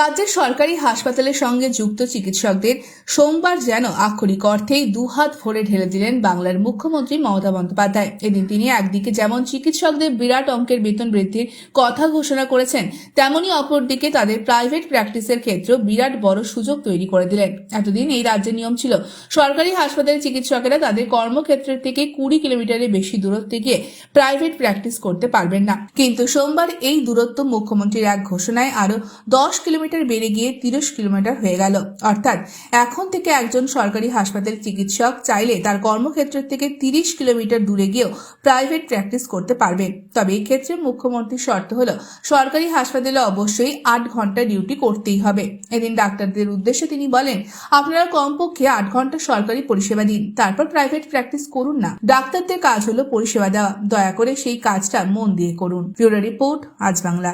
রাজ্যের সরকারি হাসপাতালের সঙ্গে যুক্ত চিকিৎসকদের সোমবার যেন আক্ষরিক অর্থেই দুহাত ভরে ঢেলে দিলেন বাংলার মুখ্যমন্ত্রী মমতা বন্দ্যোপাধ্যায়। এদিন তিনি একদিকে যেমন চিকিৎসকদের বিরাট অঙ্কের বেতন বৃদ্ধির কথা ঘোষণা করেছেন, তেমনি অপরদিকে তাদের প্রাইভেট প্র্যাকটিসের ক্ষেত্রেও বিরাট বড় সুযোগ তৈরি করে দিলেন। এতদিন এই রাজ্যের নিয়ম ছিল, সরকারি হাসপাতালের চিকিৎসকেরা তাদের কর্মক্ষেত্রের থেকে কুড়ি কিলোমিটারের বেশি দূরত্বে গিয়ে প্রাইভেট প্র্যাকটিস করতে পারবেন না। কিন্তু সোমবার এই দূরত্ব মুখ্যমন্ত্রীর এক ঘোষণায় আরও দশ কিলোমিটার বেড়ে গিয়ে তিরিশ কিলোমিটার হয়ে গেল। অর্থাৎ এখন থেকে একজন সরকারি হাসপাতালের চিকিৎসক চাইলে তার কর্মক্ষেত্রের থেকে তিরিশ কিলোমিটার দূরে গিয়েও প্রাইভেট প্র্যাকটিস করতে পারবেন তবে এক্ষেত্রে মুখ্যমন্ত্রীর শর্ত হলো, সরকারি হাসপাতালে অবশ্যই আট ঘণ্টা ডিউটি করতেই হবে। এদিন ডাক্তারদের উদ্দেশ্যে তিনি বলেন, আপনারা কমপক্ষে আট ঘণ্টা সরকারি পরিষেবা দিন, তারপর প্রাইভেট প্র্যাকটিস করুন না। ডাক্তারদের কাজ হলো পরিষেবা দেওয়া। দয়া করে সেই কাজটা মন দিয়ে করুন। ব্যুরো রিপোর্ট, আজ বাংলা।